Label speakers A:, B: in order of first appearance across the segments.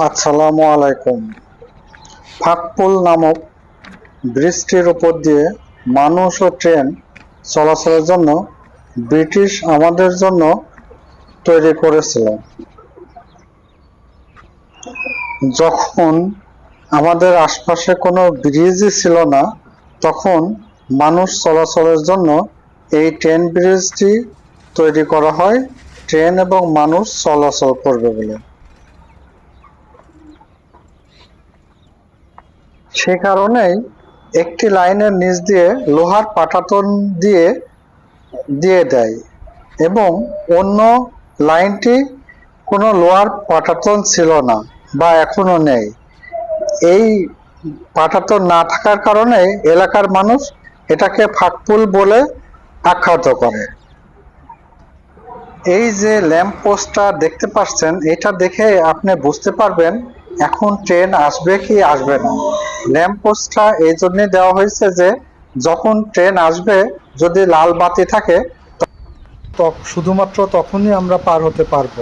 A: আসসালামু আলাইকুম ফাকপুল নামক ব্রিজটির উপর দিয়ে মানুষ ও ট্রেন চলাচলের জন্য ব্রিটিশ আমাদের জন্য তৈরি করেছিল। যখন আমাদের আশপাশে কোনো ব্রিজই ছিল না, তখন মানুষ চলাচলের জন্য এই ট্রেন ব্রিজটি তৈরি করা হয়। ট্রেন এবং মানুষ চলাচল করবে বলে। সে কারণেই একটি লাইনের নিচ দিয়ে লোহার পাটাতন দিয়ে দিয়ে দেয় এবং অন্য লাইনটি কোনো লোহার পাটাতন ছিল না বা এখনও নেই। এই পাটাতন না থাকার কারণে এলাকার মানুষ এটাকে ফাকপুল বলে আখ্যাত করে। এই যে ল্যাম্প পোস্টটা দেখতে পাচ্ছেন, এটা দেখে আপনি বুঝতে পারবেন এখন ট্রেন আসবে কি আসবে না? ল্যাম্প পোস্টটা এই জন্যই দেওয়া হয়েছে যে, যখন ট্রেন আসবে, যদি লাল বাতি থাকে শুধুমাত্র তখনই আমরা পার হতে পারব।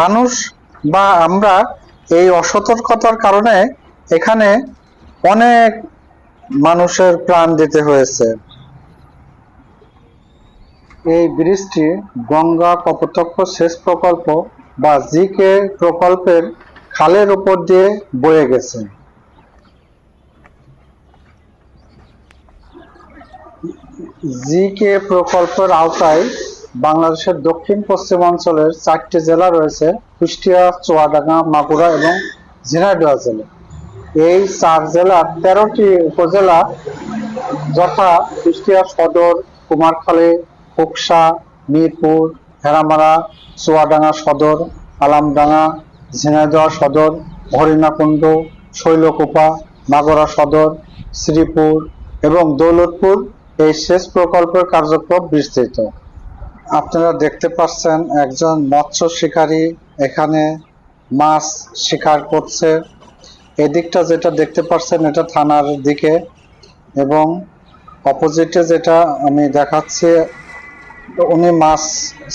A: মানুষ বা আমরা এই অসতর্কতার কারণে এখানে অনেক মানুষের প্রাণ দিতে হয়েছে। এই ব্রিজটি গঙ্গা কপোতাক্ষ সেচ প্রকল্প বা জিকে প্রকল্পের খালের উপর দিয়ে বয়ে গেছে। জিকে প্রকল্পের আওতায় বাংলাদেশের দক্ষিণ পশ্চিমাঞ্চলের চারটি জেলা রয়েছে, কুষ্টিয়া, চুয়াডাঙ্গা, মাগুরা এবং ঝিনাইদহ জেলা। এই চার জেলার তেরোটি উপজেলা যথা কুষ্টিয়া, সদর, কুমারখালী, কুকসা, মিরপুর, হেরামারা, চুয়াডাঙ্গা, সদর, আলামডাঙ্গা ঝিনাইদহ সদর, হরিণাকুণ্ড, শৈলকুপা, মাগরা সদর, শ্রীপুর এবং দৌলতপুর এই সেচ প্রকল্পের কার্যক্রম বিস্তৃত। আপনারা দেখতে পাচ্ছেন একজন মৎস্য শিকারী এখানে মাছ শিকার করছে। এদিকটা যেটা দেখতে পাচ্ছেন এটা থানার দিকে এবং অপোজিটে যেটা আমি দেখাচ্ছি, উনি মাছ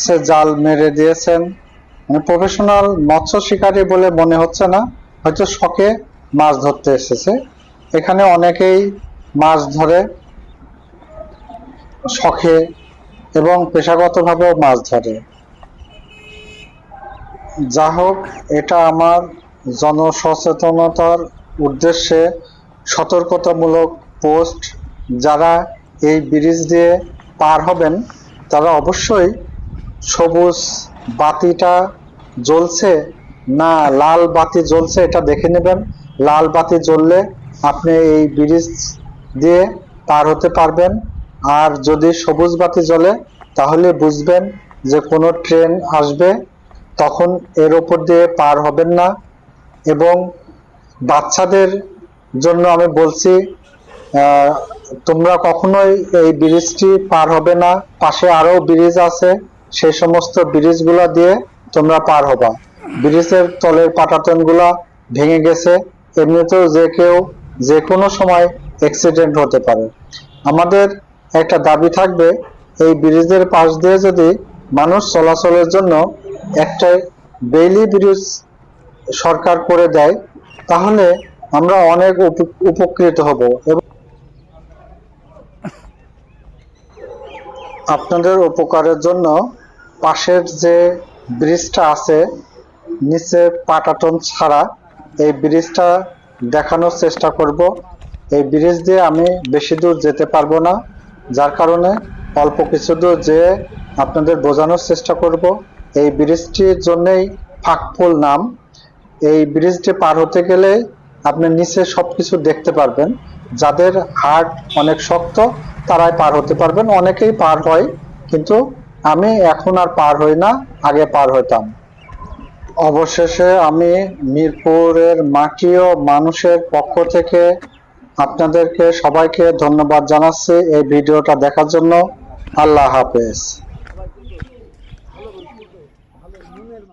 A: সে জাল মেরে দিয়েছেন। মানে প্রফেশনাল মৎস্য শিকারী বলে মনে হচ্ছে না। হয়তো শখে মাছ ধরতে এসেছে। এখানে অনেকেই মাছ ধরে, শখে এবং পেশাগতভাবেও মাছ ধরে। যা হোক, এটা আমার জনসচেতনতার উদ্দেশ্যে সতর্কতামূলক পোস্ট। যারা এই ব্রিজ দিয়ে পার হবেন, তারা অবশ্যই সবুজ বাতিটা জ্বলছে? না, লাল বাতি জ্বলছে, এটা দেখে নেবেন। লাল বাতি জ্বললে আপনি এই ব্রিজ দিয়ে পার হতে পারবেন। আর যদি সবুজ বাতি জ্বলে, তাহলে বুঝবেন যে কোনো ট্রেন আসবে, তখন এর উপর দিয়ে পার হবেন না। এবং বাচ্চাদের জন্য আমি বলছি তোমরা কখনোই এই ব্রিজটি পার হবে না। পাশে আরও ব্রিজ আছে। সেই সমস্ত ব্রিজগুলো দিয়ে তোমরা পার হবা। ব্রিজের তলের পাটাতনগুলা ভেঙে গেছে। এমনিতেও যে কেউ যে কোনো সময় অ্যাক্সিডেন্ট হতে পারে। আমাদের একটা দাবি থাকবে, এই ব্রিজের পাশ দিয়ে যদি মানুষ চলাচলের জন্য একটা বেইলি ব্রিজ সরকার করে দেয়, তাহলে আমরা অনেক উপ- উপকৃত হব। এবং আপনাদের উপকারের জন্য পাশের যে ব্রিজটা আছে, নিচে পাটাটন ছাড়া এই ব্রিজটা দেখানোর চেষ্টা করব। এই ব্রিজ দিয়ে আমি বেশি দূর যেতে পারব না, যার কারণে অল্প কিছু দূর যেয়ে আপনাদের বোঝানোর চেষ্টা করব। এই ব্রিজটির জন্যই ফাঁকফুল নাম। এই ব্রিজটি পার হতে গেলে আপনি নিচে সবকিছু দেখতে পারবেন। যাদের হার্ট অনেক শক্ত, তারাই পার হতে পারবেন। অনেকেই পার হয়, কিন্তু আমি এখন আর পার হই না, আগে পার হইতাম। অবশেষে আমি মিরপুরের মাটি ও মানুষের পক্ষ থেকে আপনাদেরকে সবাইকে ধন্যবাদ জানাচ্ছি এই ভিডিওটা দেখার জন্য। আল্লাহ হাফেজ।